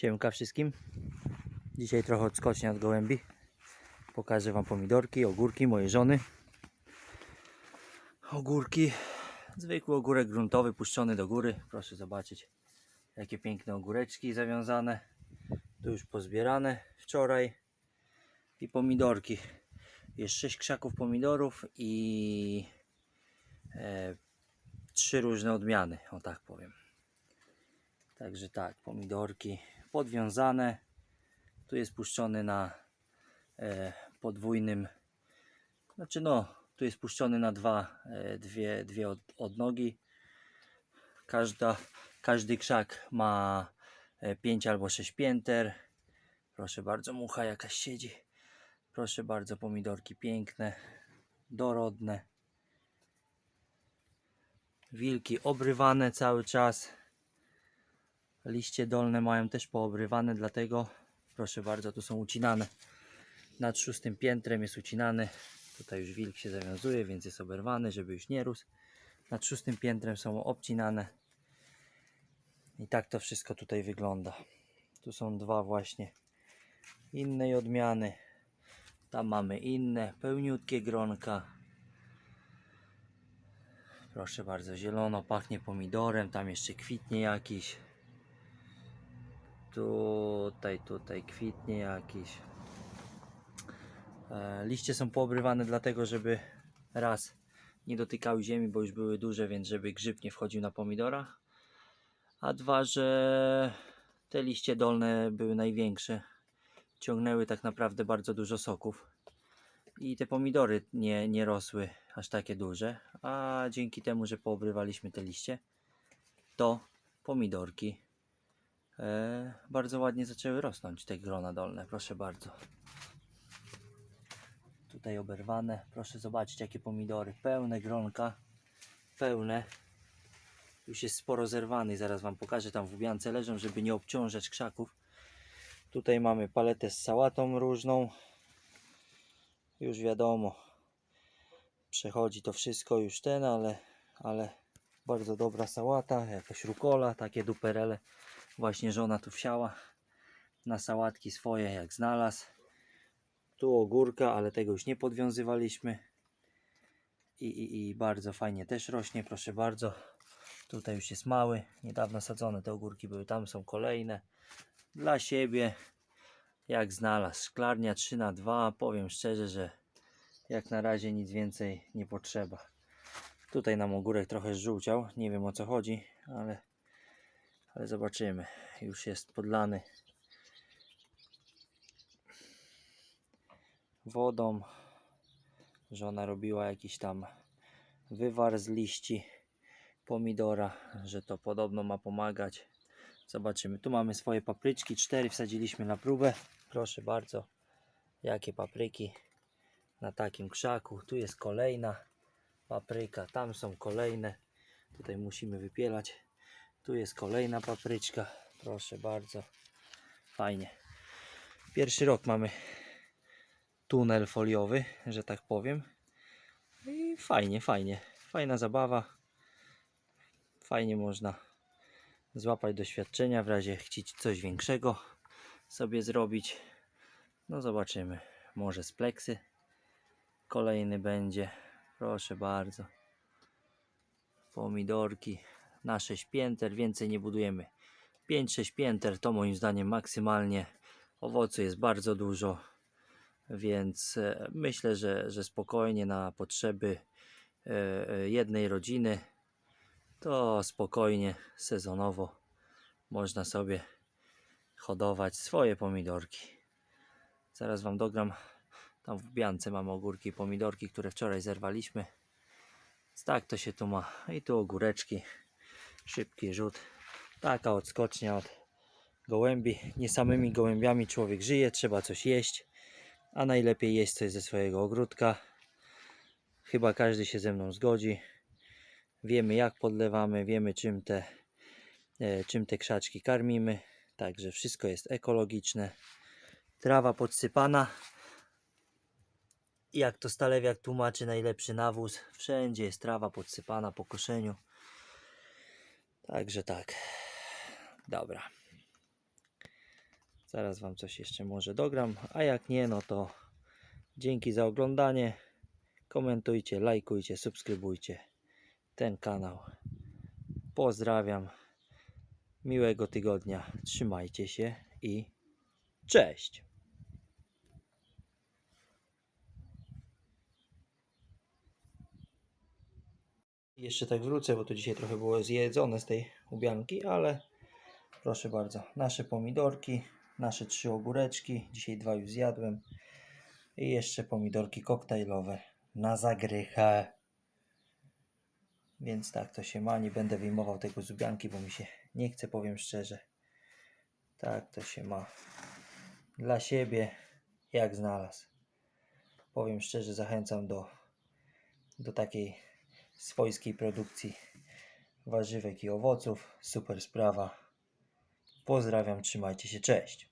Siemka wszystkim. Dzisiaj trochę odskocznie od gołębi. Pokażę Wam pomidorki, ogórki mojej żony. Ogórki. Zwykły ogórek gruntowy puszczony do góry. Proszę zobaczyć jakie piękne ogóreczki zawiązane. Tu już pozbierane wczoraj. I pomidorki. Jest 6 krzaków pomidorów i e, trzy różne odmiany, o tak powiem. Także tak, pomidorki podwiązane. Tu jest puszczony na e, podwójnym, znaczy no, tu jest puszczony na dwa, e, dwie, dwie od, odnogi. Każda, każdy krzak ma 5 albo 6 pięter. Proszę bardzo, mucha jakaś siedzi. Proszę bardzo, pomidorki piękne, dorodne. Wilki obrywane cały czas. Liście dolne mają też poobrywane, dlatego proszę bardzo, tu są ucinane. Nad szóstym piętrem jest ucinany. Tutaj już wilk się zawiązuje, więc jest oberwany, żeby już nie rósł. Nad szóstym piętrem są obcinane. I tak to wszystko tutaj wygląda. Tu są dwa właśnie innej odmiany. Tam mamy inne, pełniutkie gronka. Proszę bardzo, zielono, pachnie pomidorem, tam jeszcze kwitnie jakiś. Tutaj, tutaj kwitnie jakiś. E, liście są poobrywane dlatego, żeby raz nie dotykały ziemi, bo już były duże, więc żeby grzyb nie wchodził na pomidora. A dwa, że te liście dolne były największe. Ciągnęły tak naprawdę bardzo dużo soków. I te pomidory nie, nie rosły aż takie duże. A dzięki temu, że poobrywaliśmy te liście, to pomidorki bardzo ładnie zaczęły rosnąć, te grona dolne. Proszę bardzo. Tutaj oberwane. Proszę zobaczyć, jakie pomidory. Pełne gronka. Pełne. Już jest sporo zerwany. Zaraz Wam pokażę. Tam w ubiance leżą, żeby nie obciążać krzaków. Tutaj mamy paletę z sałatą różną. Już wiadomo. Przechodzi to wszystko już ten, ale, ale bardzo dobra sałata. Jakaś rukola, takie duperele. Właśnie żona tu wsiała na sałatki swoje, jak znalazł. Tu ogórka, ale tego już nie podwiązywaliśmy. I, i, I bardzo fajnie też rośnie, proszę bardzo. Tutaj już jest mały, niedawno sadzone te ogórki były, tam są kolejne. Dla siebie, jak znalazł. Szklarnia 3 na 2 powiem szczerze, że jak na razie nic więcej nie potrzeba. Tutaj nam ogórek trochę żółciał, nie wiem o co chodzi, ale, ale zobaczymy. Już jest podlany wodą. Żona robiła jakiś tam wywar z liści pomidora, że to podobno ma pomagać. Zobaczymy. Tu mamy swoje papryczki. Cztery wsadziliśmy na próbę. Proszę bardzo. Jakie papryki na takim krzaku. Tu jest kolejna papryka. Tam są kolejne. Tutaj musimy wypielać. Tu jest kolejna papryczka. Proszę bardzo. Fajnie. Pierwszy rok mamy tunel foliowy, że tak powiem. I fajnie, fajnie. Fajna zabawa. Fajnie można złapać doświadczenia w razie chcieć coś większego sobie zrobić. No zobaczymy. Może z pleksy kolejny będzie. Proszę bardzo. Pomidorki na 6 pięter. Więcej nie budujemy. 5-6 pięter to moim zdaniem maksymalnie. Owocu jest bardzo dużo. Więc e, myślę, że, że spokojnie na potrzeby e, jednej rodziny to spokojnie, sezonowo można sobie hodować swoje pomidorki. Zaraz Wam dogram. Tam w biance mamy ogórki i pomidorki, które wczoraj zerwaliśmy. Tak to się tu ma. I tu ogóreczki. Szybki rzut. Taka odskocznia od gołębi. Nie samymi gołębiami człowiek żyje, trzeba coś jeść. A najlepiej jeść coś ze swojego ogródka. Chyba każdy się ze mną zgodzi. Wiemy jak podlewamy, wiemy czym te, e, czym te krzaczki karmimy. Także wszystko jest ekologiczne. Trawa podsypana. Jak to Stalewiak tłumaczy, najlepszy nawóz. Wszędzie jest trawa podsypana po koszeniu. Także tak. Dobra. Zaraz Wam coś jeszcze może dogram, a jak nie, no to dzięki za oglądanie. Komentujcie, lajkujcie, subskrybujcie ten kanał. Pozdrawiam. Miłego tygodnia. Trzymajcie się i cześć. Jeszcze tak wrócę, bo to dzisiaj trochę było zjedzone z tej ubianki, ale proszę bardzo, nasze pomidorki, nasze trzy ogóreczki, dzisiaj dwa już zjadłem i jeszcze pomidorki koktajlowe na zagrychę. Więc tak to się ma, nie będę wyjmował tego z ubianki, bo mi się nie chce, powiem szczerze. Tak to się ma. Dla siebie, jak znalazł. Powiem szczerze, zachęcam do, do takiej swojskiej produkcji warzywek i owoców. Super sprawa. Pozdrawiam, trzymajcie się, cześć.